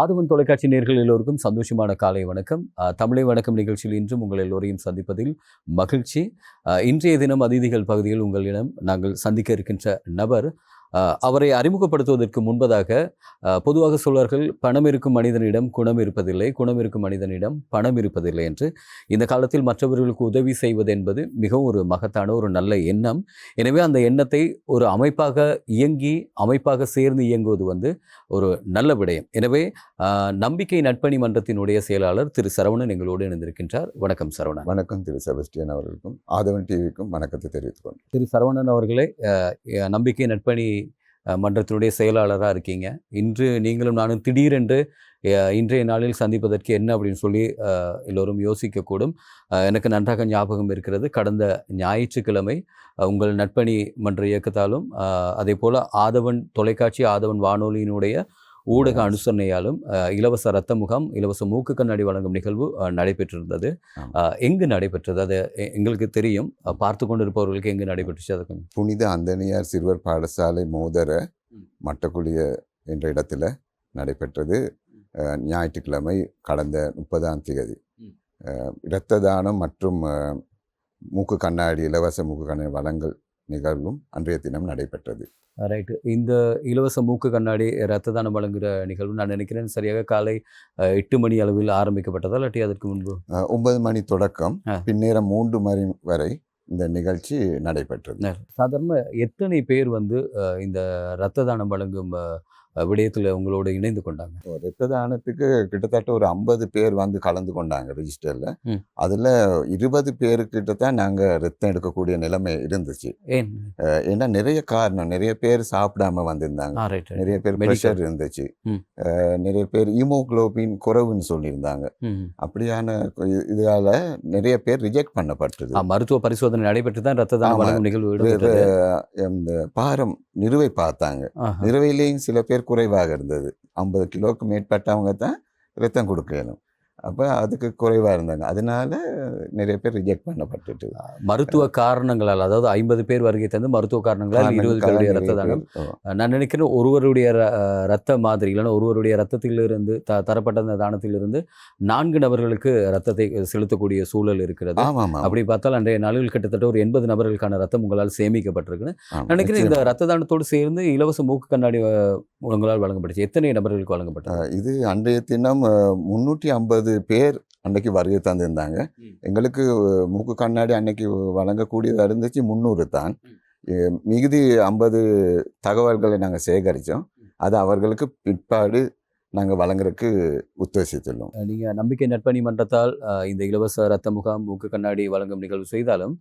ஆதவன் தொலைக்காட்சி நேர்கள் எல்லோருக்கும் சந்தோஷமான காலை வணக்கம். தமிழை வணக்கம் நிகழ்ச்சியில் இன்றும் உங்கள் எல்லோரையும் சந்திப்பதில் மகிழ்ச்சி. இன்றைய தினம் அதிதிகள் பகுதியில் உங்களிடம் நாங்கள் சந்திக்க இருக்கின்ற நபர் அவரை அறிமுகப்படுத்துவதற்கு முன்பதாக பொதுவாக சொல்வார்கள் பணம் இருக்கும் மனிதனிடம் குணம் இருப்பதில்லை குணம் இருக்கும் மனிதனிடம் பணம் இருப்பதில்லை என்று. இந்த காலத்தில் மற்றவர்களுக்கு உதவி செய்வது என்பது மிகவும் ஒரு மகத்தான ஒரு நல்ல எண்ணம். எனவே அந்த எண்ணத்தை ஒரு அமைப்பாக இயங்கி அமைப்பாக சேர்ந்து இயங்குவது வந்து ஒரு நல்ல விடயம். எனவே நம்பிக்கை நட்பணி மன்றத்தினுடைய செயலாளர் திரு. சரவணன் எங்களோடு இணைந்திருக்கின்றார். வணக்கம் சரவணன் வணக்கம் திரு. செபஸ்டியன் அவர்களுக்கும் ஆதவன் டிவிக்கும் வணக்கத்தை தெரிவித்துக் கொண்டேன் திரு. சரவணன் அவர்களே நம்பிக்கை நட்பணி மன்றத்தினுடைய செயலாளராக இருக்கீங்க. இன்று நீங்களும் நானும் திடீரென்று இன்றைய நாளில் சந்திப்பதற்கு என்ன அப்படின்னு சொல்லி எல்லோரும் யோசிக்கக்கூடும். எனக்கு நன்றாக ஞாபகம் இருக்கிறது. கடந்த ஞாயிற்றுக்கிழமை உங்கள் நட்பணி மன்ற இயக்கத்தாலும் அதே போல் ஆதவன் தொலைக்காட்சி ஆதவன் வானொலியினுடைய ஊடக அனுசரணையாலும் இலவச ரத்த முகாம் இலவச மூக்கு கண்ணாடி வழங்கும் நிகழ்வு நடைபெற்றிருந்தது. எங்கு நடைபெற்றது? அது எங்களுக்கு தெரியும். பார்த்து கொண்டிருப்பவர்களுக்கு எங்கு நடைபெற்றுச்சு? அதை புனித அந்தனியார் சிறுவர் பாடசாலை மோதர. மட்டக்குழிய என்ற இடத்துல நடைபெற்றது. ஞாயிற்றுக்கிழமை கடந்த முப்பதாம் தேதி. இரத்த தானம் மற்றும் மூக்கு கண்ணாடி இலவச மூக்கு கண்ணாடி வழங்கல் நிகழ்வும் அன்றைய தினம் நடைபெற்றது. ரைட்டு இந்த இலவச மூக்கு கண்ணாடி ரத்த தானம் வழங்குகிற நிகழ்வு நான் நினைக்கிறேன் சரியாக காலை எட்டு மணி அளவில் ஆரம்பிக்கப்பட்டதா இல்லாட்டி அதற்கு முன்பு? ஒன்பது மணி தொடக்கம். பின்னேரம் மூன்று மணி வரை இந்த நிகழ்ச்சி நடைபெற்றது. சாதாரண எத்தனை பேர் வந்து இந்த ரத்த தானம் வழங்கும் விடயத்தில் உங்களோடு இணைந்து கொண்டாங்க. இரத்த தானத்துக்கு கிட்டத்தட்ட ஒரு ஐம்பது பேர் வந்து கலந்து கொண்டாங்க ரிஜிஸ்டர்ல. அதுல இருபது பேருக்கிட்ட தான் நாங்க ரத்தம் எடுக்கக்கூடிய நிலைமை இருந்துச்சு. ஏன்னா நிறைய காரணம். நிறைய பேர் சாப்பிடாம வந்திருந்தாங்க. நிறைய பேர். ப்ரெஷர் இருந்துச்சு. நிறைய பேர் ஈமோகுளோபின் குறைவுன்னு சொல்லியிருந்தாங்க. அப்படியான இதால நிறைய பேர் ரிஜெக்ட் பண்ணப்பட்டது. மருத்துவ பரிசோதனை நடைபெற்று தான் ரத்த. வழங்கும் நிகழ்வு இந்த பாரம் நிறுவை பார்த்தாங்க. நிறுவையிலேயும் சில பேர் குறைவாக இருந்தது. ஐம்பது கிலோவுக்கு மேற்பட்டவங்க தான் ரத்தம் கொடுக்கணும் அப்போ அதுக்கு குறைவாக இருந்தாங்க. அதனால நிறைய பேர் ரிஜெக்ட் பண்ணப்பட்டுட்டு. மருத்துவ காரணங்களால் அதாவது ஐம்பது பேர் வருகை தந்து மருத்துவ காரணங்களால் இருபது பேருடைய ரத்த தானம் நான் நினைக்கிறேன் ஒருவருடைய ரத்த மாதிரி இல்லைன்னா ஒருவருடைய ரத்தத்திலிருந்து த தரப்பட்ட அந்த தானத்திலிருந்து நான்கு நபர்களுக்கு ரத்தத்தை செலுத்தக்கூடிய சூழல் இருக்கிறது. அப்படி பார்த்தால் அன்றைய நாளில் கிட்டத்தட்ட ஒரு எண்பது நபர்களுக்கான ரத்தம் உங்களால் சேமிக்கப்பட்டிருக்குன்னு. நினைக்கிறேன் இந்த ரத்த தானத்தோடு சேர்ந்து இலவச மூக்கு கண்ணாடி உங்களால் வழங்கப்பட்டுச்சு. எத்தனை நபர்களுக்கு வழங்கப்பட்டது? இது அன்றைய தினம் முந்நூற்றி ஐம்பது பேர் அன்னைக்கு வருகை தந்திருந்தாங்க. எங்களுக்கு மூக்கு கண்ணாடி அன்னைக்கு வழங்கக்கூடியதாக இருந்துச்சு முந்நூறு தான். மிகுதி ஐம்பது தகவல்களை நாங்கள் சேகரித்தோம் அது அவர்களுக்கு பிற்பாடு நாங்கள் வழங்குறதுக்கு உத்தேசித்துள்ளோம். நீங்கள் நம்பிக்கை நட்பணி மன்றத்தால் இந்த இலவச ரத்த முகாம் மூக்கு கண்ணாடி வழங்கும் நிகழ்வு செய்தாலும்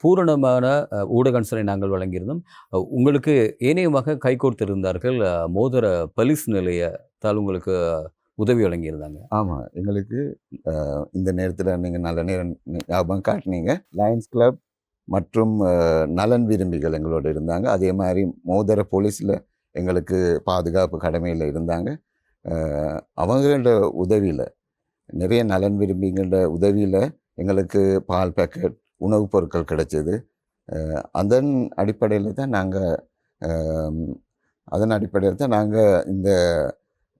பூரணமான அஹ், ஊடக அனுசரணை நாங்கள் வழங்கியிருந்தோம். உங்களுக்கு ஏனையமாக கைகோர்த்திருந்தார்கள் மோதிர பலிஸ் நிலையத்தால் உங்களுக்கு உதவி வழங்கியிருந்தாங்க. ஆமாம் எங்களுக்கு இந்த நேரத்தில் நீங்கள் நல்ல நேரம் ஞாபகம் காட்டினீங்க. லயன்ஸ் கிளப் மற்றும் நலன் விரும்பிகள் எங்களோட இருந்தாங்க. அதே மாதிரி மோதர போலீஸில் எங்களுக்கு பாதுகாப்பு கடமையில் இருந்தாங்க. அவங்களோட உதவியில் நிறைய நலன் விரும்பிகளோட உதவியில் எங்களுக்கு பால் பேக்கெட் உணவுப் பொருட்கள் கிடைச்சது. அதன் அடிப்படையில் தான் நாங்கள் அதன் அடிப்படையில் தான் நாங்கள் இந்த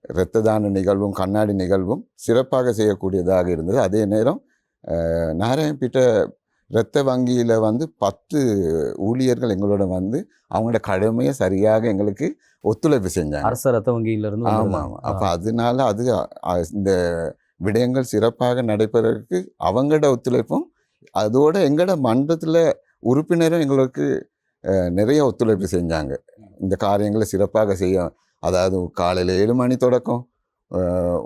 இரத்த தான நிகழ்வும் கண்ணாடி நிகழ்வும் சிறப்பாக செய்யக்கூடியதாக இருந்தது. அதே நேரம் அஹ், நாராயணபீட்ட இரத்த வங்கியில் வந்து பத்து ஊழியர்கள் எங்களோட வந்து அவங்களோட கடமையை சரியாக எங்களுக்கு ஒத்துழைப்பு செஞ்சாங்க. அரச ரத்த வங்கியிலிருந்து ஆமாம். ஆமாம் அப்போ அதனால அது இந்த விடயங்கள் சிறப்பாக நடைபெறதுக்கு அவங்களோட ஒத்துழைப்பும் அதோட எங்களோட மன்றத்தில் உறுப்பினரும் எங்களுக்கு நிறைய ஒத்துழைப்பு செஞ்சாங்க. இந்த காரியங்களை சிறப்பாக செய்ய அதாவது காலையில் ஏழு மணி தொடக்கம்.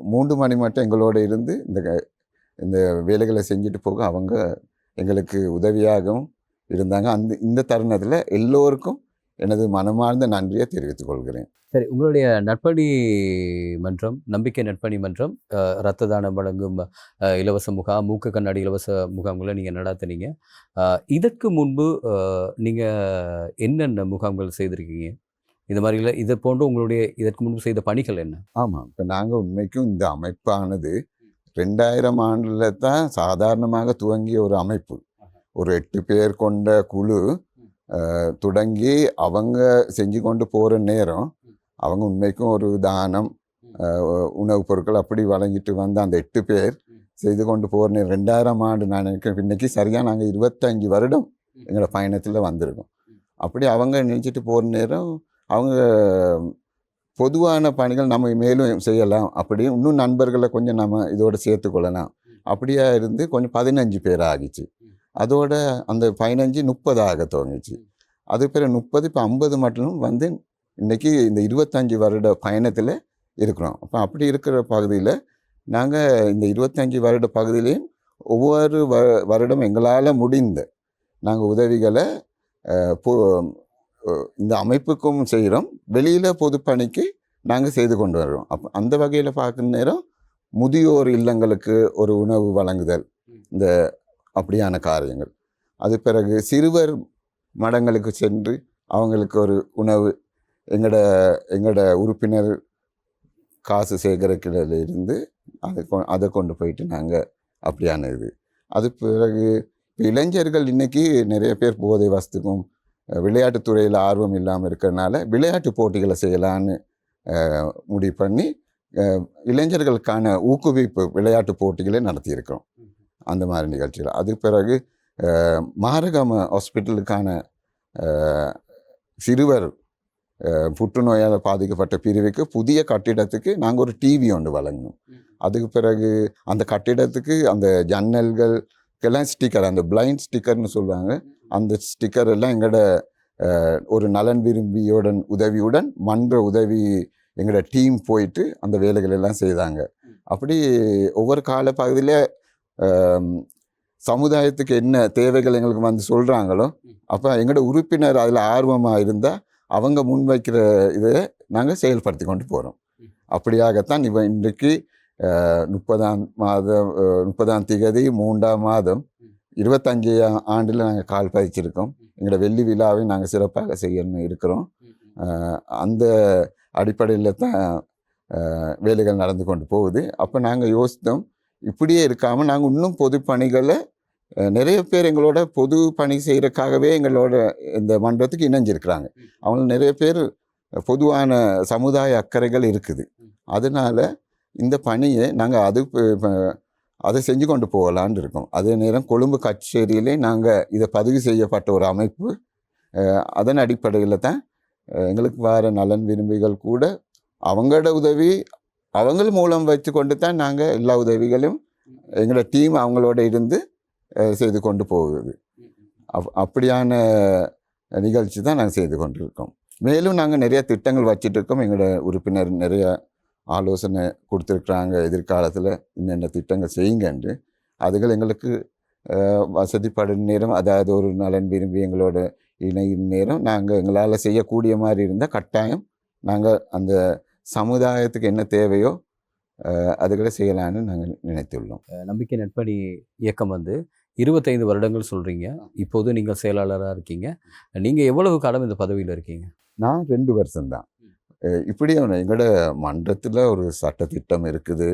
மூன்று மணி மட்டும் எங்களோட இருந்து இந்த க- இந்த வேலைகளை செஞ்சுட்டு போக அவங்க எங்களுக்கு உதவியாகவும் இருந்தாங்க. அந்த இந்த தருணத்தில் எல்லோருக்கும் எனது மனமார்ந்த நன்றியை தெரிவித்துக் கொள்கிறேன். சரி உங்களுடைய நட்பணி மன்றம் நம்பிக்கை நட்பணி மன்றம் அஹ், ரத்த தானம் வழங்கும் இலவச முகாம் மூக்க கண்ணாடி இலவச முகாம்களை நீங்கள் நடாத்துனீங்க. இதற்கு முன்பு நீங்கள் என்னென்ன முகாம்கள் செய்திருக்கீங்க? இந்த மாதிரி இல்லை இதை போன்று உங்களுடைய இதற்கு முன்பு செய்த பணிகள் என்ன? ஆமாம் இப்போ நாங்கள் உண்மைக்கும் இந்த அமைப்பானது ரெண்டாயிரம் ஆண்டில் தான் சாதாரணமாக துவங்கிய ஒரு அமைப்பு. ஒரு எட்டு பேர் கொண்ட குழு தொடங்கி அவங்க செஞ்சு கொண்டு போகிற நேரம் அவங்க உண்மைக்கும் ஒரு தானம் உணவுப் பொருட்கள் அப்படி வழங்கிட்டு வந்த அந்த எட்டு பேர் செய்து கொண்டு போகிற ரெண்டாயிரம் ஆண்டு நான் நினைக்கிறேன் இன்னைக்கு சரியாக நாங்கள் இருபத்தஞ்சு வருடம் எங்களோட பயணத்தில் வந்திருக்கோம். அப்படி அவங்க நினச்சிட்டு போகிற நேரம் அவங்க பொதுவான பணிகள் நம்ம மேலும் செய்யலாம். அப்படி இன்னும் நண்பர்களை கொஞ்சம் நம்ம இதோட சேர்த்து கொள்ளலாம். அப்படியா இருந்து கொஞ்சம் பதினஞ்சு பேர் ஆகிச்சு. அதோட அந்த பதினஞ்சு முப்பதாக துவங்கிச்சு. அது பிறகு முப்பது இப்போ ஐம்பது மட்டும் வந்து இன்னைக்கு இந்த இருபத்தஞ்சு வருட பயணத்தில் இருக்கிறோம். அப்போ அப்படி இருக்கிற பகுதியில் நாங்கள் இந்த இருபத்தஞ்சு வருட பகுதியிலையும் ஒவ்வொரு வ வருடம் எங்களால் முடிந்த நாங்கள் உதவிகளை இந்த அமைப்புக்கும் செய்கிறோம் வெளியில் பொதுப்பணிக்கு நாங்கள் செய்து கொண்டு வர்றோம். அப்போ அந்த வகையில் பார்க்குற நேரம் முதியோர் இல்லங்களுக்கு ஒரு உணவு வழங்குதல். இந்த அப்படியான காரியங்கள். அது பிறகு சிறுவர் மடங்களுக்கு சென்று அவங்களுக்கு ஒரு உணவு. எங்களோட எங்களோட உறுப்பினர் காசு சேகரிக்கிறதுல இருந்து அதை கொ- அதை கொண்டு போயிட்டு நாங்கள் அப்படியான இது. அது பிறகு இளைஞர்கள் இன்னைக்கு நிறைய பேர் போதை வசத்துக்கும் அஹ், விளையாட்டுத் துறையில் ஆர்வம் இல்லாமல் இருக்கிறனால விளையாட்டு போட்டிகளை செய்யலான்னு முடிவு பண்ணி இளைஞர்களுக்கான ஊக்குவிப்பு விளையாட்டு போட்டிகளை நடத்தியிருக்கிறோம். அந்த மாதிரி நிகழ்ச்சிகள் அது பிறகு மாரகம ஹாஸ்பிட்டலுக்கான சிறுவர் புற்றுநோயால் பாதிக்கப்பட்ட பிரிவுக்கு புதிய கட்டிடத்துக்கு நாங்கள் ஒரு டிவி ஒன்று வழங்கினோம். அதுக்கு பிறகு அந்த கட்டிடத்துக்கு அந்த ஜன்னல்களுக்கெல்லாம் ஸ்டிக்கர் அந்த பிளைண்ட் ஸ்டிக்கர்னு சொல்லுவாங்க. அந்த ஸ்டிக்கர் எல்லாம் எங்களோட ஒரு நலன் விரும்பியோடன் உதவியுடன் மன்ற உதவி எங்களோட டீம் போயிட்டு அந்த வேலைகள் எல்லாம் செய்தாங்க. அப்படி ஒவ்வொரு கால பகுதியில் சமுதாயத்துக்கு என்ன தேவைகள் எங்களுக்கு வந்து சொல்கிறாங்களோ அப்போ எங்களோட உறுப்பினர் அதில் ஆர்வமாக இருந்தால் அவங்க முன்வைக்கிற இதை நாங்கள் செயல்படுத்தி கொண்டு போகிறோம் அப்படியாகத்தான் இவ இன்றைக்கு முப்பதாம் மாதம் முப்பதாம் திகதி மூன்றாம் மாதம் இருபத்தஞ்சு ஆண்டில் நாங்கள் கால் பதிச்சிருக்கோம். எங்களோட வெள்ளி விழாவை நாங்கள் சிறப்பாக செய்யணும் இருக்கிறோம். அந்த அடிப்படையில் தான் வேலைகள் நடந்து கொண்டு போகுது. அப்போ நாங்கள் யோசித்தோம் இப்படியே இருக்காமல் நாங்கள் இன்னும் பொது பணிகளை நிறைய பேர் எங்களோட பொது பணி செய்கிறக்காகவே எங்களோட இந்த மன்றத்துக்கு இணைஞ்சிருக்கிறாங்க. அவங்க நிறைய பேர் பொதுவான சமுதாய அக்கறைகள் இருக்குது. அதனால இந்த பணியை நாங்கள் அது ப- ப- அதை செஞ்சு கொண்டு போகலான்னு இருக்கோம். அதே நேரம் கொழும்பு கச்சேரியிலே நாங்கள் இதை பதிவு செய்யப்பட்ட ஒரு அமைப்பு அதன் அடிப்படையில் தான் எங்களுக்கு வர நலன் விரும்பிகள் கூட அவங்களோட உதவி அவங்கள் மூலம் வச்சு கொண்டு தான் நாங்கள் எல்லா உதவிகளையும் எங்களோட டீம் அவங்களோட இருந்து செய்து கொண்டு போகுது. அப் அப்படியான நிகழ்ச்சி தான் நாங்கள் செய்து கொண்டிருக்கோம். மேலும் நாங்கள் நிறைய திட்டங்கள் வச்சிட்டு இருக்கோம். எங்களோட உறுப்பினர் நிறையா ஆலோசனை கொடுத்துருக்குறாங்க எதிர்காலத்தில் இன்னென்ன திட்டங்கள் செய்யுங்கன்று அதுகள் எங்களுக்கு வசதிப்படும் நேரம் அதாவது ஒரு நலன் விரும்பி எங்களோட இணையும் நேரம் நாங்கள் எங்களால் செய்யக்கூடிய மாதிரி இருந்தால் கட்டாயம் நாங்கள் அந்த சமுதாயத்துக்கு என்ன தேவையோ அதுகளை செய்யலான்னு நாங்கள் நினைத்துள்ளோம். நம்பிக்கை நட்பணி இயக்கம் வந்து இருபத்தைந்து வருடங்கள் சொல்கிறீங்க இப்போது நீங்கள் செயலாளராக இருக்கீங்க. நீங்கள் எவ்வளவு காலம் இந்த பதவியில் இருக்கீங்க? நான் ரெண்டு வருஷம்தான். இப்படி எங்களோட மன்றத்தில் ஒரு சட்டத்திட்டம் இருக்குது.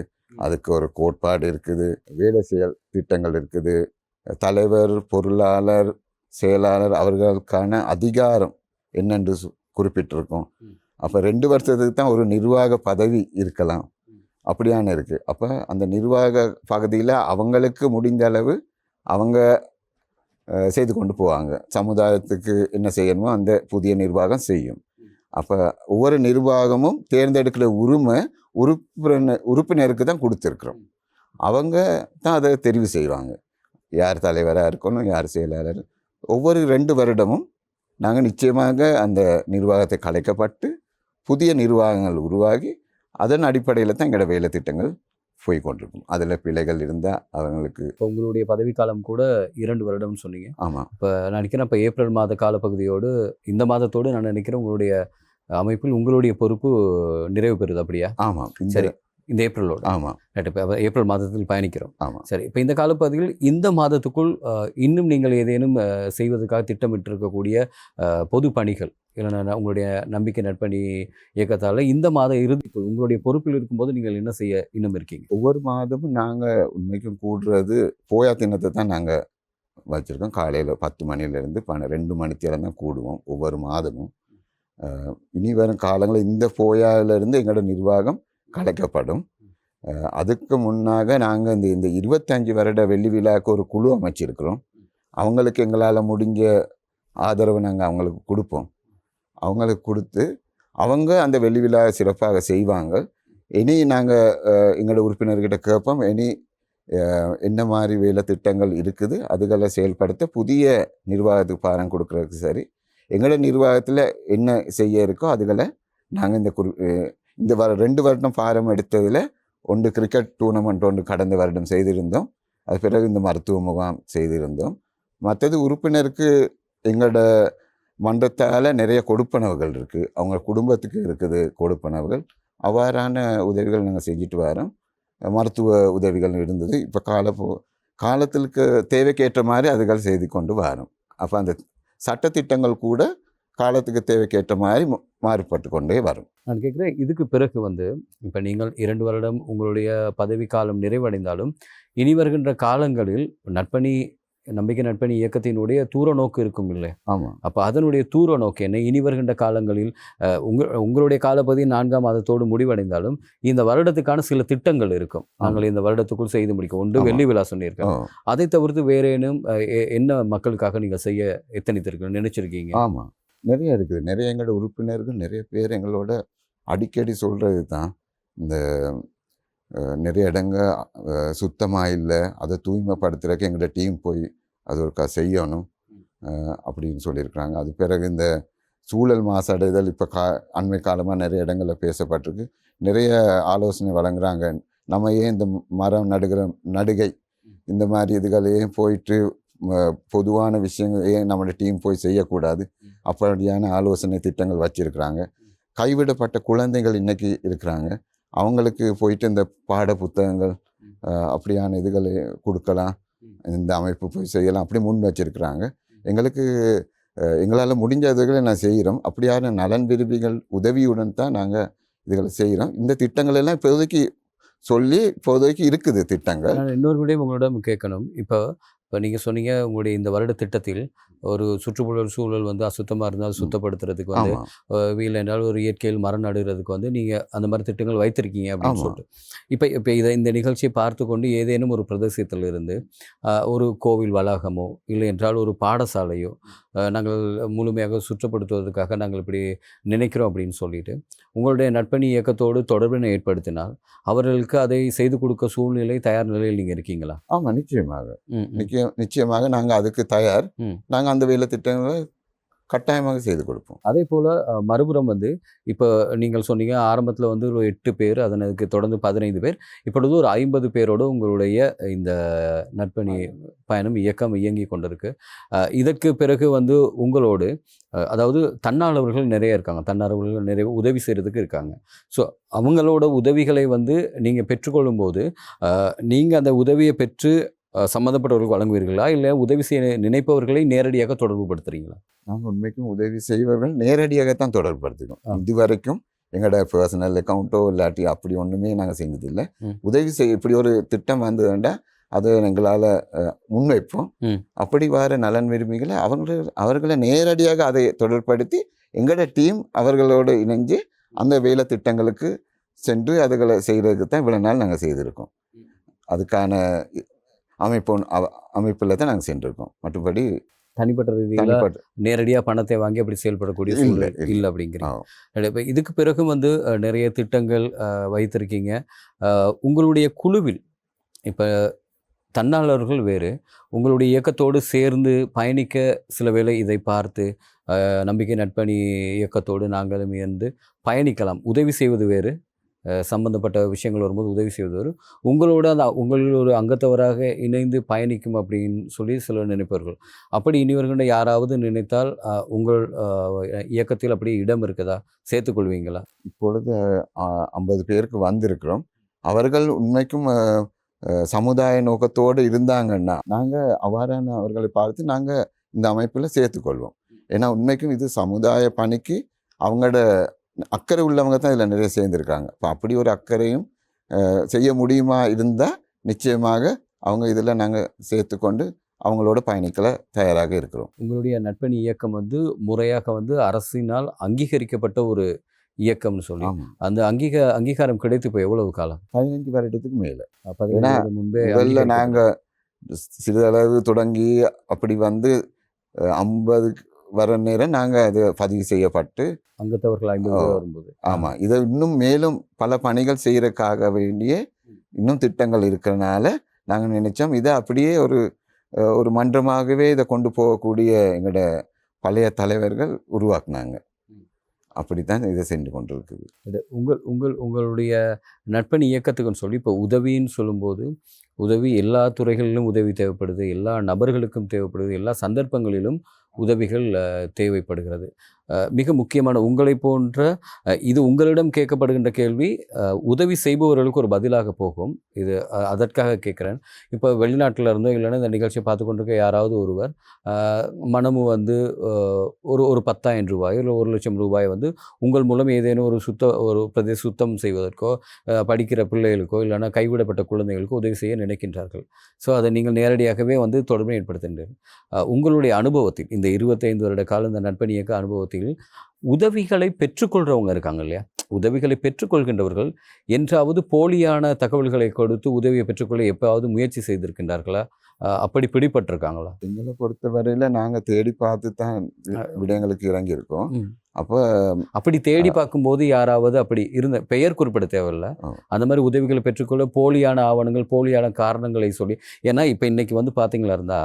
அதுக்கு ஒரு கோட்பாடு இருக்குது. வேலை செயல் திட்டங்கள் இருக்குது. தலைவர் பொருளாளர் செயலாளர் அவர்களுக்கான அதிகாரம் என்னென்று குறிப்பிட்டிருக்கோம். அப்போ ரெண்டு வருஷத்துக்கு தான் ஒரு நிர்வாக பதவி இருக்கலாம். அப்படியான இருக்குது அப்போ அந்த நிர்வாக பகுதியில் அவங்களுக்கு முடிந்த அளவு அவங்க செய்து கொண்டு போவாங்க. சமுதாயத்துக்கு என்ன செய்யணுமோ அந்த புதிய நிர்வாகம் செய்யும். அப்போ ஒவ்வொரு நிர்வாகமும் தேர்ந்தெடுக்கிற உரிமை உறுப்பினர் உறுப்பினருக்கு தான் கொடுத்துருக்குறோம். அவங்க தான் அதை தெரிவு செய்வாங்க. யார் தலைவராக இருக்கணும் யார் செயலாளர். ஒவ்வொரு ரெண்டு வருடமும் நாங்கள் நிச்சயமாக அந்த நிர்வாகத்தை கலைக்கப்பட்டு புதிய நிர்வாகங்கள் உருவாகி அதன் அடிப்படையில் தான் எங்களோட வேலை திட்டங்கள் போய் கொண்டிருக்கும். அதில் பிழைகள் இருந்தால் அவங்களுக்கு இப்போ உங்களுடைய பதவிக்காலம் கூட இரண்டு வருடம்னு சொன்னீங்க. ஆமாம் இப்போ நான் நினைக்கிறேன் இப்போ ஏப்ரல் மாத காலப்பகுதியோடு இந்த மாதத்தோடு நான் நினைக்கிறேன் உங்களுடைய அமைப்பில் உங்களுடைய பொறுப்பு நிறைவு பெறுது அப்படியா? ஆமாம் சரி இந்த ஏப்ரலோட. ஆமாம் இப்போ ஏப்ரல் மாதத்தில் பயணிக்கிறோம். ஆமாம் சரி இப்போ இந்த காலப்பகுதியில் இந்த மாதத்துக்குள் இன்னும் நீங்கள் ஏதேனும் செய்வதற்காக திட்டமிட்டிருக்கக்கூடிய பொது பணிகள் இல்லைன்னா உங்களுடைய நம்பிக்கை நட்பணி இயக்கத்தால் இந்த மாத இறுதிக்குள் உங்களுடைய பொறுப்பில் இருக்கும்போது நீங்கள் என்ன செய்ய இன்னும் இருக்கீங்க? ஒவ்வொரு மாதமும் நாங்கள் உண்மைக்கும் கூடுறது போயா தினத்தை தான் நாங்கள் வச்சுருக்கோம். காலையில் பத்து மணிலேருந்து பன்னிரெண்டு மணித்தேரம் தான் கூடுவோம். ஒவ்வொரு மாதமும். இனி வரும் காலங்களில் இந்த போயாவிலிருந்து எங்களோட நிர்வாகம் கலைக்கப்படும். அதுக்கு முன்னாக நாங்கள் இந்த இந்த இருபத்தஞ்சு வருட வெள்ளி விழாவுக்கு ஒரு குழு அமைச்சிருக்கிறோம். அவங்களுக்கு எங்களால் முடிஞ்ச ஆதரவு நாங்கள் அவங்களுக்கு கொடுப்போம். அவங்களுக்கு கொடுத்து அவங்க அந்த வெள்ளி விழா சிறப்பாக செய்வாங்க. இனி நாங்கள் எங்களோட உறுப்பினர்கிட்ட கேட்போம். இனி என்ன மாதிரி வேலை திட்டங்கள் இருக்குது? அதுகளை செயல்படுத்த புதிய நிர்வாகத்துக்கு பாரம் கொடுக்குறதுக்கு சரி எங்களோட நிர்வாகத்தில் என்ன செய்ய இருக்கோ அதுகளை நாங்கள் இந்த குறி இந்த வர ரெண்டு வருடம் ஃபாரம் எடுத்ததில் ஒன்று கிரிக்கெட் டூர்னமெண்ட் ஒன்று கடந்த வருடம் செய்திருந்தோம். அது பிறகு இந்த மருத்துவ முகாம் செய்திருந்தோம். மற்றது உறுப்பினருக்கு எங்களோட மன்றத்தால் நிறைய கொடுப்பனவுகள் இருக்குது அவங்க குடும்பத்துக்கு இருக்குது கொடுப்பனவுகள். அவ்வாறான உதவிகள் நாங்கள் செஞ்சுட்டு வரோம். மருத்துவ உதவிகள் இருந்தது. இப்போ காலப்போ காலத்திற்கு தேவைக்கேற்ற மாதிரி அதுகள் செய்து கொண்டு வரோம். அப்போ அந்த சட்டத்திட்டங்கள் கூட காலத்துக்கு தேவைக்கேற்ற மாதிரி மா- மாறுபட்டு கொண்டே வரும். நான் கேட்குறேன் இதுக்கு பிறகு வந்து இப்போ நீங்கள் இரண்டு வருடம் உங்களுடைய பதவி காலம் நிறைவடைந்தாலும் இனி வருகின்ற காலங்களில் நட்பணி நம்பிக்கை நட்பணி இயக்கத்தினுடைய தூர நோக்கு இருக்கும் இல்லை ஆமாம் அப்போ அதனுடைய தூர நோக்கு என்ன? இனி வருகின்ற காலங்களில் உங்க உங்களுடைய காலப்பதி நான்காம் மாதத்தோடு முடிவடைந்தாலும் இந்த வருடத்துக்கான சில திட்டங்கள் இருக்கும். நாங்கள் இந்த வருடத்துக்குள் செய்து முடிக்க ஒன்று. வெள்ளி விழா சொன்னீர்கள். ஓ அதை தவிர்த்து வேறேனும் என்ன மக்களுக்காக நீங்கள் செய்ய எத்தனைத்திருக்க நினைச்சிருக்கீங்க? ஆமாம் நிறைய இருக்குது. நிறைய எங்களோட உறுப்பினர்கள் நிறைய பேர் எங்களோட அடிக்கடி சொல்கிறது தான் இந்த நிறைய இடங்க சுத்தமாக இல்லை. அதை தூய்மைப்படுத்துறதுக்கு எங்களோட டீம் போய் அது ஒருக்கா செய்யணும். அப்படின்னு சொல்லியிருக்கிறாங்க. அது பிறகு இந்த சூழல் மாசடைதல் இப்போ கா அண்மை காலமாக நிறைய இடங்களில் பேசப்பட்டிருக்கு. நிறைய ஆலோசனை வழங்குறாங்க. நம்ம ஏன் இந்த மரம் நடுகிற நடுகை இந்த மாதிரி இதுகளையும் போயிட்டு ம- பொதுவான விஷயங்கள் ஏன் நம்மளோட டீம் போய் செய்யக்கூடாது? அப்படியான ஆலோசனை திட்டங்கள் வச்சுருக்கிறாங்க. கைவிடப்பட்ட குழந்தைகள் இன்றைக்கி இருக்கிறாங்க. அவங்களுக்கு போயிட்டு இந்த பாட புத்தகங்கள் அப்படியான இதுகளை கொடுக்கலாம். இந்த அமைப்பு போய் செய்யலாம். அப்படி முன் வச்சிருக்கிறாங்க. எங்களுக்கு எங்களால் முடிஞ்ச இதுகளை நான் செய்கிறோம். அப்படியான நலன் விரும்பிகள் உதவியுடன் தான் நாங்கள் இதுகளை செய்கிறோம். இந்த திட்டங்கள் எல்லாம் இப்போதைக்கு சொல்லி இப்போதைக்கு இருக்குது திட்டங்கள். நான் இன்னொரு விடயம் உங்களிடம் கேட்கணும். இப்போ இப்போ நீங்கள் சொன்னீங்க உங்களுடைய இந்த வருட திட்டத்தில் ஒரு சுற்றுப்புற சூழல் வந்து அசுத்தமாக இருந்தால் சுத்தப்படுத்துறதுக்கு வந்து வீல் என்றால் ஒரு இயற்கையில் மரம் நடுகிறதுக்கு வந்து நீங்கள் அந்த மாதிரி திட்டங்கள் வைத்திருக்கீங்க அப்படின்னு. சொல்லிட்டு. இப்போ இப்போ இதை இந்த நிகழ்ச்சியை பார்த்து கொண்டு ஏதேனும் ஒரு பிரதேசத்தில் இருந்து ஒரு கோவில் வளாகமோ இல்லை என்றால் ஒரு பாடசாலையோ நாங்கள் முழுமையாக சுற்றப்படுத்துவதற்காக நாங்கள் இப்படி நினைக்கிறோம் அப்படின்னு சொல்லிட்டு உங்களுடைய நட்பணி இயக்கத்தோடு தொடர்பினை ஏற்படுத்தினால் அவர்களுக்கு அதை செய்து கொடுக்க சூழ்நிலை தயார் நிலையில் நீங்கள் இருக்கீங்களா ஆமாம் நிச்சயமாக. நிச்சயம் நிச்சயமாக நாங்கள் அதுக்கு தயார் ம். நாங்கள் அந்த வேலை திட்டங்களை கட்டாயமாக செய்து கொடுப்போம். அதே போல் மறுபுறம் வந்து இப்போ நீங்கள் சொன்னீங்க ஆரம்பத்தில் வந்து ஒரு எட்டு பேர் அதனுக்கு தொடர்ந்து பதினைந்து பேர். இப்பொழுது ஒரு ஐம்பது பேரோடு உங்களுடைய இந்த நட்பணி பயணம் இயக்கம் இயங்கி கொண்டிருக்கு. இதற்கு பிறகு வந்து உங்களோடு அதாவது தன்னார்வலர்கள் நிறைய இருக்காங்க. தன்னார்வலர்கள் நிறைய உதவி செய்கிறதுக்கு இருக்காங்க. ஸோ அவங்களோட உதவிகளை வந்து நீங்கள் பெற்றுக்கொள்ளும்போது நீங்கள் அந்த உதவியை பெற்று சம்மந்தப்பட்டவர்களுக்கு வழங்குவீர்களா? இல்லை உதவி செய்ய நினைப்பவர்களை நேரடியாக தொடர்பு படுத்துறீங்களா? நாங்கள் உண்மைக்கும் உதவி செய்வர்கள் நேரடியாகத்தான் தொடர்படுத்தினோம் ஆ. இதுவரைக்கும் எங்களோட பர்சனல் அக்கௌண்ட்டோ இல்லாட்டி அப்படி ஒன்றுமே நாங்கள் செஞ்சதில்லை. உதவி செய்ய இப்படி ஒரு திட்டம் வந்ததுண்டா அதை எங்களால் முன்வைப்போம். அப்படி வர நலன் விரும்பிகளை அவர்கள் அவர்களை நேரடியாக அதை தொடர்படுத்தி எங்களோட டீம் அவர்களோடு இணைஞ்சு அந்த வேலை திட்டங்களுக்கு சென்று அதுகளை செய்கிறதுக்கு தான் இவ்வளோ நாள் நாங்கள் செய்திருக்கோம். அதுக்கான அமைப்பு அமைப்பில் தான் நாங்கள் சென்றிருக்கோம். மற்றபடி தனிப்பட்ட ரீதியில் நேரடியாக பணத்தை வாங்கி அப்படி செயல்படக்கூடிய சூழல் இல்ல. அப்படிங்கிறீங்க. இப்போ இதுக்கு பிறகு வந்து நிறைய திட்டங்கள் வைத்திருக்கீங்க. உங்களுடைய குழுவில் இப்போ தன்னாளர்கள் வேறு உங்களுடைய இயக்கத்தோடு சேர்ந்து பயணிக்க சில வேளை இதை பார்த்து நம்பிக்கை நட்பணி இயக்கத்தோடு நாங்களும் இருந்து பயணிக்கலாம். உதவி செய்வது வேறு? சம்பந்தப்பட்ட விஷயங்கள் வரும்போது உதவி செய்வது வரும் உங்களோட அந்த உங்களில் ஒரு அங்கத்தவராக இணைந்து பயணிக்கும் அப்படின்னு சொல்லி சிலர் நினைப்பார்கள். அப்படி இனிவர்கிட்ட யாராவது நினைத்தால் உங்கள் இயக்கத்தில் அப்படி இடம் இருக்குதா? சேர்த்துக்கொள்வீங்களா இப்பொழுது ஐம்பது பேருக்கு வந்திருக்கிறோம். அவர்கள் உண்மைக்கும் சமுதாய நோக்கத்தோடு இருந்தாங்கன்னா நாங்கள் அவ்வாறான அவர்களை பார்த்து நாங்கள் இந்த அமைப்பில் சேர்த்துக்கொள்வோம் ஏன்னா உண்மைக்கும் இது சமுதாய பணிக்கு அவங்களோட அக்கறை உள்ளவங்க தான் இதில் நிறைய சேர்ந்துருக்காங்க. இப்போ அப்படி ஒரு அக்கறையும் செய்ய முடியுமா இருந்தால் நிச்சயமாக அவங்க இதில் நாங்கள் சேர்த்துக்கொண்டு அவங்களோட பயணிக்கல தயாராக இருக்கிறோம். உங்களுடைய நட்பணி இயக்கம் வந்து முறையாக வந்து அரசினால் அங்கீகரிக்கப்பட்ட ஒரு இயக்கம்னு சொல்லி அந்த அங்கீக அங்கீகாரம் கிடைத்து இப்போ எவ்வளவு காலம்? பதினஞ்சு வருடத்துக்கு மேல. பதினேழு முன்பே முதல்ல அங்கீகரிக்கப்பட்டது. நாங்க சிறிதளவு தொடங்கி அப்படி வந்து ஐம்பது வர நேரம் நாங்க அது பதிவு செய்யப்பட்டு அங்கத்தவர்கள் வரும்போது. ஆமா. இதை இன்னும் மேலும் பல பணிகள் செய்யறதுக்காக வேண்டிய இன்னும் திட்டங்கள் இருக்கிறனால நாங்க நினைச்சோம் இதை அப்படியே ஒரு ஒரு மன்றமாகவே இதை கொண்டு போகக்கூடிய எங்களோட பழைய தலைவர்கள் உருவாக்குனாங்க. அப்படித்தான் இதை சென்று கொண்டிருக்குது. இது உங்கள் உங்கள் உங்களுடைய நட்பணி இயக்கத்துக்குன்னு சொல்லி இப்போ உதவின்னு சொல்லும்போது உதவி எல்லா துறைகளிலும் உதவி தேவைப்படுது எல்லா நபர்களுக்கும் தேவைப்படுது எல்லா சந்தர்ப்பங்களிலும் உதவிகள் தேவைப்படுகிறது. மிக முக்கியமான உங்களை போன்ற இது உங்களிடம் கேட்கப்படுகின்ற கேள்வி உதவி செய்பவர்களுக்கு ஒரு பதிலாக போகும். இது அதற்காக கேட்குறேன். இப்போ வெளிநாட்டில் இருந்தோ இல்லைன்னா இந்த நிகழ்ச்சியை பார்த்து கொண்டிருக்க யாராவது ஒருவர் மனமும் வந்து ஒரு ஒரு பத்தாயிரம் ரூபாய் இல்லை ஒரு லட்சம் ரூபாய் வந்து உங்கள் மூலம் ஏதேனும் ஒரு சுத்த ஒரு பிரதேச சுத்தம் செய்வதற்கோ படிக்கிற பிள்ளைகளுக்கோ இல்லைன்னா கைவிடப்பட்ட குழந்தைகளுக்கோ உதவி செய்ய நினைக்கின்றார்கள். ஸோ அதை நீங்கள் நேரடியாகவே வந்து தொடர்பு ஏற்படுத்துகின்றீர்கள் உங்களுடைய அனுபவத்தில் இந்த இருபத்தைந்து வருட காலம் இந்த நட்பணி இயக்க அனுபவத்தில் உதவிகளை பெற்றுக்கொள்கிறவங்க இருக்காங்க இல்லையா? உதவிகளை பெற்றுக்கொள்கின்றவர்கள் என்றாவது போலியான தகவல்களை கொடுத்து உதவியை பெற்றுக்கொள்ள எப்போதாவது முயற்சி செய்திருக்கின்றார்களா? அப்படி பிடிபட்டிருக்காங்களா? எங்களை பொறுத்தவரையில நாங்க தேடி பார்த்து தான் விடயங்களுக்கு இறங்கியிருக்கோம். அப்போ அப்படி தேடி பார்க்கும்போது யாராவது அப்படி இருந்த பெயர் குறிப்பிட தேவையில்ல. அந்த மாதிரி உதவிகளை பெற்றுக்கொள்ள போலியான ஆவணங்கள் போலியான காரணங்களை சொல்லி ஏன்னா இப்போ இன்னைக்கு வந்து பார்த்தீங்களா இருந்தா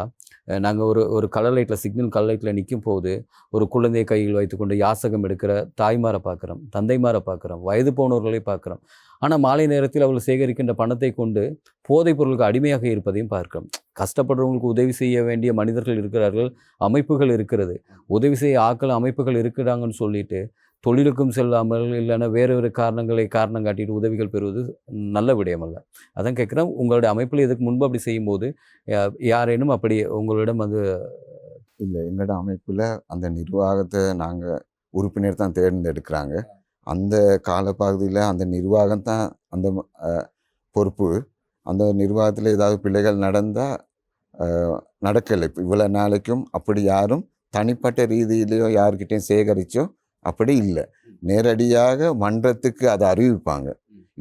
நாங்கள் ஒரு ஒரு கலர் லைட்டில் சிக்னல் கலர் லைட்டில் நிற்கும் போது ஒரு குழந்தையை கையில் வைத்துக்கொண்டு யாசகம் எடுக்கிற தாய்மாரை பார்க்குறோம் தந்தைமாரை பார்க்குறோம் வயது போனவர்களை பார்க்குறோம் ஆனால் மாலை நேரத்தில் அவர்கள் சேகரிக்கின்ற பணத்தை கொண்டு போதைப் பொருளுக்கு அடிமையாக இருப்பதையும் பார்க்கிறோம். கஷ்டப்படுறவங்களுக்கு உதவி செய்ய வேண்டிய மனிதர்கள் இருக்கிறார்கள் அமைப்புகள் இருக்கிறது. உதவி செய்ய ஆக்கள் அமைப்புகள் இருக்கிறாங்கன்னு சொல்லிட்டு தொழிலுக்கும் செல்லாமல் இல்லைன்னா வேறு வேறு காரணங்களை காரணம் காட்டிட்டு உதவிகள் பெறுவது நல்ல விடயம் அல்ல. அதான் கேட்குறேன். உங்களுடைய அமைப்பில் இதுக்கு முன்பு அப்படி செய்யும்போது யா- யாரேனும் அப்படி உங்களிடம் வந்து இல்லை எங்களோட அமைப்பில் அந்த நிர்வாகத்தை நாங்கள் உறுப்பினர் தான் தேர்ந்தெடுக்கிறாங்க. அந்த காலப்பகுதியில் அந்த நிர்வாகம் தான் அந்த பொறுப்பு. அந்த நிர்வாகத்தில் ஏதாவது பிள்ளைகள் நடந்தால் நடக்கலை. இப்போ இவ்வளோ நாளைக்கும் அப்படி யாரும் தனிப்பட்ட ரீதியிலையோ யார்கிட்டையும் சேகரித்தோ அப்படி இல்லை. நேரடியாக மன்றத்துக்கு அதை அறிவிப்பாங்க.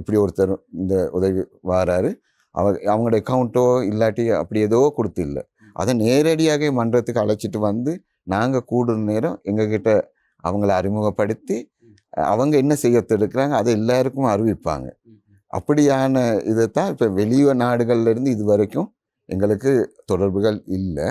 இப்படி ஒருத்தர் இந்த உதவி வாராரு. அவ அவங்களோட அக்கௌண்ட்டோ இல்லாட்டி அப்படி ஏதோ கொடுத்து இல்லை. அதை நேரடியாக மன்றத்துக்கு அழைச்சிட்டு வந்து நாங்கள் கூடுற நேரம் எங்ககிட்ட அவங்கள அறிமுகப்படுத்தி அவங்க என்ன செய்ய எடுக்கிறாங்க அதை எல்லாருக்கும் அறிவிப்பாங்க. அப்படியான இதை தான் இப்போ வெளிய நாடுகள்லேருந்து இது வரைக்கும் எங்களுக்கு தொடர்புகள் இல்லை.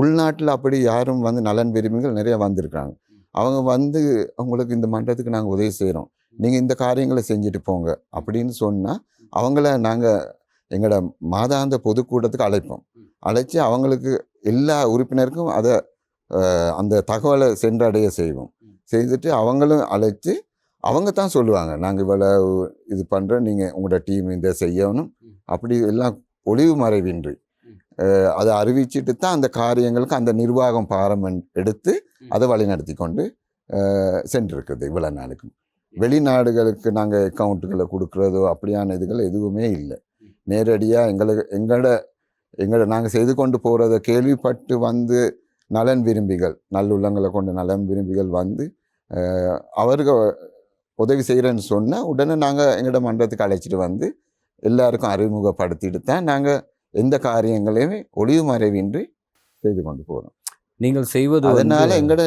உள்நாட்டில் அப்படி யாரும் வந்து நலன் விரும்பிகள் நிறைய வந்திருக்காங்க. அவங்க வந்து அவங்களுக்கு இந்த மன்றத்துக்கு நாங்கள் உதவி செய்கிறோம் நீங்கள் இந்த காரியங்களை செஞ்சுட்டு போங்க அப்படின்னு சொன்னால் அவங்கள நாங்கள் எங்களோட மாதாந்த பொதுக்கூட்டத்துக்கு அழைப்போம். அழைச்சி அவங்களுக்கு எல்லா உறுப்பினருக்கும் அதை அந்த தகவலை சென்றடைய செய்வோம். செய்துட்டு அவங்களும் அழைச்சி அவங்க தான் சொல்லுவாங்க நாங்கள் இவ்வளோ இது பண்ணுறோம் நீங்கள் உங்களோட டீம் இதை செய்யணும். அப்படி எல்லாம் ஒளிவு மறைவின்றி. அதை அறிவிச்சிட்டு தான் அந்த காரியங்களுக்கு அந்த நிர்வாகம் பாரம் எடுத்து அதை வழிநடத்தி கொண்டு சென்றிருக்குது இவ்வளோ நாளுக்கு. வெளிநாடுகளுக்கு நாங்கள் அக்கௌண்ட்டுகளை கொடுக்குறதோ அப்படியான இதுகள் எதுவுமே இல்லை. நேரடியாக எங்களுக்கு எங்களோட எங்களோட நாங்கள் செய்து கொண்டு போகிறத கேள்விப்பட்டு வந்து நலன் விரும்பிகள் நல்லுள்ளங்களை கொண்ட நலன் விரும்பிகள் வந்து அவர்கள் உதவி செய்கிறேன்னு சொன்னால் உடனே நாங்கள் எங்களோட மன்றத்துக்கு அழைச்சிட்டு வந்து எல்லாருக்கும் அறிமுகப்படுத்திட்டு தான் நாங்கள் எந்த காரியங்களையுமே ஒளிவு மறைவின்றி செய்து கொண்டு போகிறோம் நீங்கள் செய்வது அதனால எங்களோட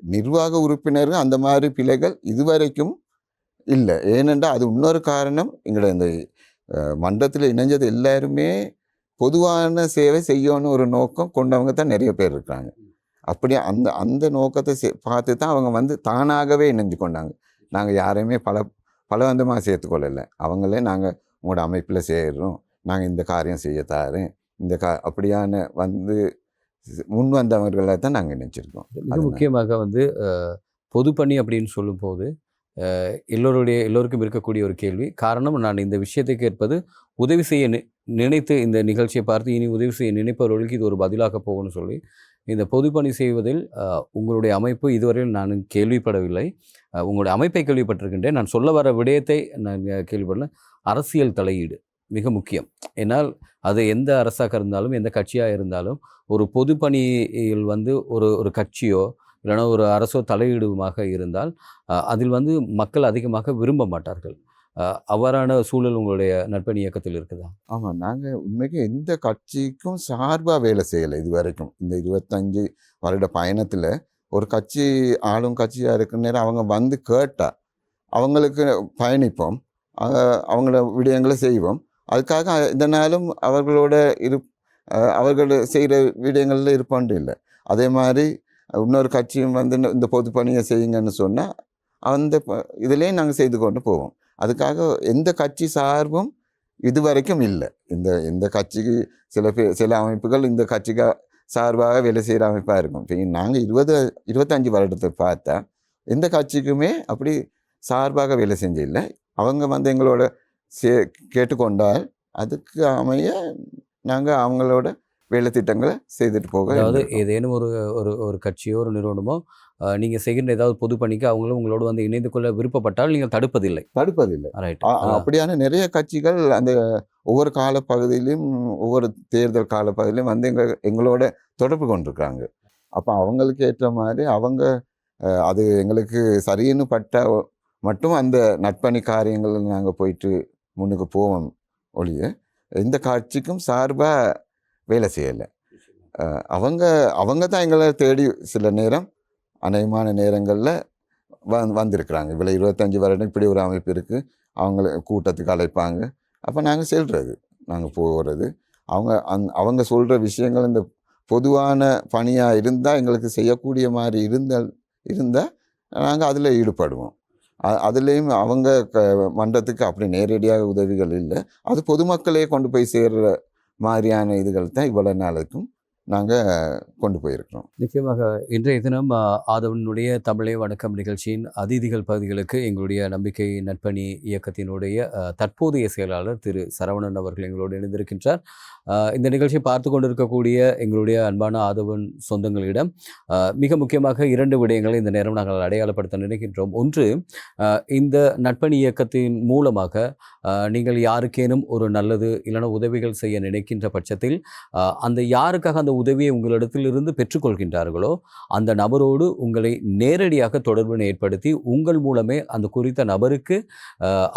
நிர்வாக உறுப்பினர்கள் அந்த மாதிரி பிழைகள் இதுவரைக்கும் இல்லை. ஏனென்றால் அது இன்னொரு காரணம் எங்களோட இந்த மன்றத்தில் இணைஞ்சது எல்லாருமே பொதுவான சேவை செய்யணும்னு ஒரு நோக்கம் கொண்டவங்க தான் நிறைய பேர் இருக்காங்க. அப்படி அந்த அந்த நோக்கத்தை செ- பார்த்து தான் அவங்க வந்து தானாகவே இணைஞ்சு கொண்டாங்க. நாங்கள் யாரையுமே பல பலவந்தமாக சேர்த்துக்கொள்ளலை. அவங்களே நாங்கள் உங்களோட அமைப்பில் சேர்றோம். நாங்கள் இந்த காரியம் செய்ய தாரேன் இந்த கா அப்படியான வந்து முன் வந்தவர்களை தான் நாங்கள் நினச்சிருக்கோம் அதனால. முக்கியமாக வந்து பொதுப்பணி அப்படின்னு சொல்லும்போது எல்லோருடைய எல்லோருக்கும் இருக்கக்கூடிய ஒரு கேள்வி. காரணம் நான் இந்த விஷயத்தை கேட்பது உதவி செய்ய நினைத்து இந்த நிகழ்ச்சியை பார்த்து இனி உதவி செய்ய நினைப்பவர்களுக்கு இது ஒரு பதிலாக போகும்னு சொல்லி இந்த பொதுப்பணி செய்வதில் உங்களுடைய அமைப்பு இதுவரையில் நான் கேள்விப்படவில்லை. உங்களுடைய அமைப்பை கேள்விப்பட்டிருக்கின்றேன். நான் சொல்ல வர விடயத்தை நான் கேள்விப்படல. அரசியல் தலையீடு. மிக முக்கியம். ஏன்னால் அது எந்த அரசாக இருந்தாலும் எந்த கட்சியாக இருந்தாலும் ஒரு பொதுப்பணியில் வந்து ஒரு ஒரு கட்சியோ இல்லைனா ஒரு அரசோ தலையீடுமாக இருந்தால் அதில் வந்து மக்கள் அதிகமாக விரும்ப மாட்டார்கள். அவ்வாறான சூழல் உங்களுடைய நட்பணி இயக்கத்தில் இருக்குதா? ஆமாம் நாங்கள் உண்மைக்கு எந்த கட்சிக்கும் சார்பாக வேலை செய்யலை இது வரைக்கும் இந்த இருபத்தஞ்சு வருட பயணத்தில் ஒரு கட்சி ஆளும் கட்சியாக இருக்கிற நேரம் அவங்க வந்து கேட்டால் அவங்களுக்கு பயணிப்போம். அவங்கள விடயங்களை செய்வோம். அதுக்காக இதனாலும் அவர்களோட இரு அவர்கள் செய்கிற விடயங்களில் இருப்பாண்டு இல்லை. அதே மாதிரி இன்னொரு கட்சியும் வந்து இந்த- பொது பணியை செய்யுங்கன்னு சொன்னால் அந்த இதுலேயும் நாங்கள் செய்து கொண்டு போவோம். அதுக்காக எந்த கட்சி சார்பும் இது வரைக்கும் இல்லை. இந்த இந்த கட்சிக்கு சில பே சில அமைப்புகள் இந்த கட்சிக்கு சார்பாக வேலை செய்கிற அமைப்பாக இருக்கும். இப்போ நாங்கள் இருபது இருபத்தஞ்சி வருடத்தை பார்த்தா எந்த கட்சிக்குமே அப்படி சார்பாக வேலை செஞ்சில்லை அவங்க வந்து எங்களோட சே கேட்டுக்கொண்டால் அதுக்கு அமைய நாங்கள் அவங்களோட வேலை திட்டங்களை செய்துட்டு போக அதாவது. ஏதேனும் ஒரு ஒரு ஒரு கட்சியோ ஒரு நிறுவனமோ அஹ், நீங்க செய்கின்ற ஏதாவது பொது பணிக்கு அவங்களும் உங்களோடு வந்து இணைந்து கொள்ள விருப்பப்பட்டால் நீங்கள் தடுப்பதில்லை. தடுப்பதில்லை. ரைட் அப்படியான நிறைய கட்சிகள் அந்த ஒவ்வொரு காலப்பகுதியிலும் ஒவ்வொரு தேர்தல் காலப்பகுதியிலும் வந்து எங்க எங்களோட தொடர்பு கொண்டிருக்காங்க அப்போ அவங்களுக்கு ஏற்ற மாதிரி அவங்க அது எங்களுக்கு சரின்னு பட்ட மட்டும் அந்த நட்பணி காரியங்கள் நாங்கள் போயிட்டு முன்னுக்கு போவோம் ஒழிய எந்த கட்சிக்கும் சார்பாக வேலை செய்யலை. அவங்க அவங்க தான் எங்களை தேடி சில நேரம் அநேகமான நேரங்களில் வந் வந்திருக்கிறாங்க. இவ்வளோ இருபத்தஞ்சி வருடம் இப்படி ஒரு அமைப்பு இருக்குது அவங்கள கூட்டத்துக்கு அழைப்பாங்க. அப்போ நாங்கள் செல்றது நாங்கள் போகிறது அவங்க அந் அவங்க சொல்கிற விஷயங்கள் இந்த பொதுவான பணியாக இருந்தால் எங்களுக்கு செய்யக்கூடிய மாதிரி இருந்தால் இருந்தால் நாங்கள் அதில் ஈடுபடுவோம். அதுலேயும் அவங்க க மன்றத்துக்கு அப்படி நேரடியாக உதவிகள் இல்லை. அது பொதுமக்களே கொண்டு போய் சேர்கிற மாதிரியான இதுகள் தான் இவ்வளோ நாளுக்கும் நாங்கள் கொண்டு போயிருக்கிறோம். நிச்சயமாக இன்றைய தினம் ஆதவனுடைய தமிழே வணக்கம் நிகழ்ச்சியின் அதிதிகள் பகுதிகளுக்கு எங்களுடைய நம்பிக்கை நட்பணி இயக்கத்தினுடைய தற்போதைய செயலாளர் திரு சரவணன் அவர்கள் எங்களோடு இணைந்திருக்கின்றார். இந்த நிகழ்ச்சியை பார்த்து கொண்டிருக்கக்கூடிய எங்களுடைய அன்பான ஆதவன் சொந்தங்களிடம் மிக முக்கியமாக இரண்டு விடயங்களை இந்த நேரம் நாங்கள் அடையாளப்படுத்த நினைக்கின்றோம். ஒன்று இந்த நட்பணி இயக்கத்தின் மூலமாக நீங்கள் யாருக்கேனும் ஒரு நல்லது இல்லைன்னா உதவிகள் செய்ய நினைக்கின்ற பட்சத்தில் அந்த யாருக்காக அந்த உதவியை உங்களிடத்திலிருந்து பெற்றுக்கொள்கின்றார்களோ அந்த நபரோடு உங்களை நேரடியாக தொடர்பினை ஏற்படுத்தி உங்கள் மூலமே அந்த குறித்த நபருக்கு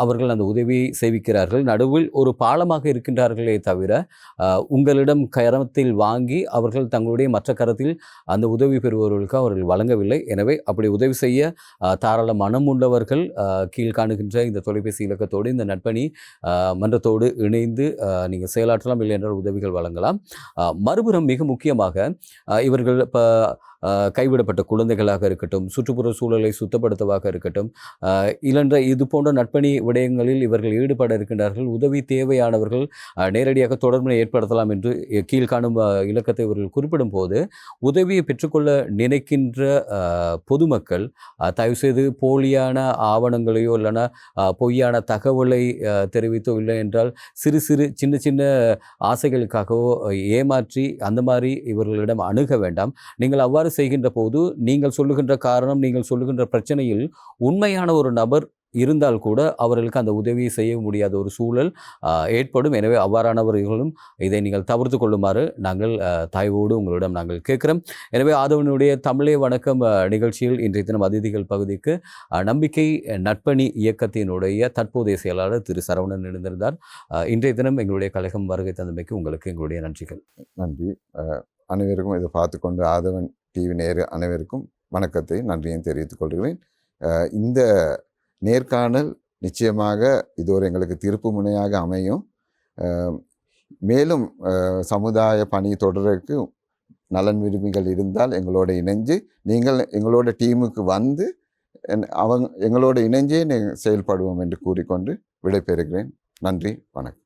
அவர்கள் அந்த உதவியை செய்விக்கிறார்கள் நடுவில் ஒரு பாலமாக இருக்கின்றார்களே தவிர உங்களிடம் கரத்தில் வாங்கி அவர்கள் தங்களுடைய மற்ற கரத்தில் அந்த உதவி பெறுபவர்களுக்கு அவர்கள் வழங்கவில்லை. எனவே அப்படி உதவி செய்ய தாராள மனம் உள்ளவர்கள் கீழ்காணுகின்ற இந்த தொலைபேசி இலக்கத்தோடு இந்த நட்பணி மன்றத்தோடு இணைந்து நீங்கள் செயலாற்றலாம் இல்லை என்றால் உதவிகள் வழங்கலாம். மறுபுறம் மிக முக்கியமாக இவர்கள் இப்போ கைவிடப்பட்ட குழந்தைகளாக இருக்கட்டும் சுற்றுப்புற சூழலை சுத்தப்படுத்தவாக இருக்கட்டும் இல்லன்ற இது போன்ற நட்பணி விடயங்களில் இவர்கள் ஈடுபட இருக்கின்றார்கள். உதவி தேவையானவர்கள் நேரடியாக தொடர்பினை ஏற்படுத்தலாம் என்று கீழ்காணும் இலக்கத்தை இவர்கள் குறிப்பிடும் போது உதவியை பெற்றுக்கொள்ள நினைக்கின்ற பொதுமக்கள் தயவுசெய்து போலியான ஆவணங்களையோ இல்லைன்னா பொய்யான தகவலை தெரிவித்தோ இல்லை என்றால் சிறு சிறு சின்ன சின்ன ஆசைகளுக்காகவோ ஏமாற்றி அந்த மாதிரி இவர்களிடம் அணுக வேண்டாம். நீங்கள் அவ்வாறு செய்கின்ற போது நீங்கள் சொல்லுகின்ற காரணம் நீங்கள் சொல்லுகின்ற பிரச்சனையில் உண்மையான ஒரு நபர் இருந்தால் கூட அவர்களுக்கு அந்த உதவியை செய்ய முடியாத ஒரு சூழல் ஏற்படும். எனவே அவ்வாறானவர்களும் இதை நீங்கள் தவிர்த்து கொள்ளுமாறு நாங்கள் தாய்வோடு உங்களிடம் நாங்கள் கேட்குறோம். எனவே ஆதவனுடைய தமிழே வணக்கம் நிகழ்ச்சியில் இன்றைய தினம் அதிதிகள் பகுதிக்கு நம்பிக்கை நட்பணி இயக்கத்தினுடைய தற்போதைய செயலாளர் திரு சரவணன் இணைந்திருந்தார். இன்றைய தினம் எங்களுடைய கழகம் வருகை தந்தமைக்கு உங்களுக்கு எங்களுடைய நன்றிகள். நன்றி. அனைவருக்கும் இதை பார்த்து கொண்டு ஆதவன் டிவி நேரு அனைவருக்கும் வணக்கத்தை நன்றியும் தெரிவித்துக் கொள்கிறேன். இந்த நேர்காணல் நிச்சயமாக இது ஒரு எங்களுக்கு திருப்பு முனையாக அமையும். மேலும் சமுதாய பணி தொடருக்கு நலன் விரும்பிகள் இருந்தால் எங்களோட இணைஞ்சு நீங்கள் எங்களோட டீமுக்கு வந்து என்- அவங்க எங்களோட இணைஞ்சே செயல்படுவோம் என்று கூறிக்கொண்டு விடைபெறுகிறேன். நன்றி வணக்கம்.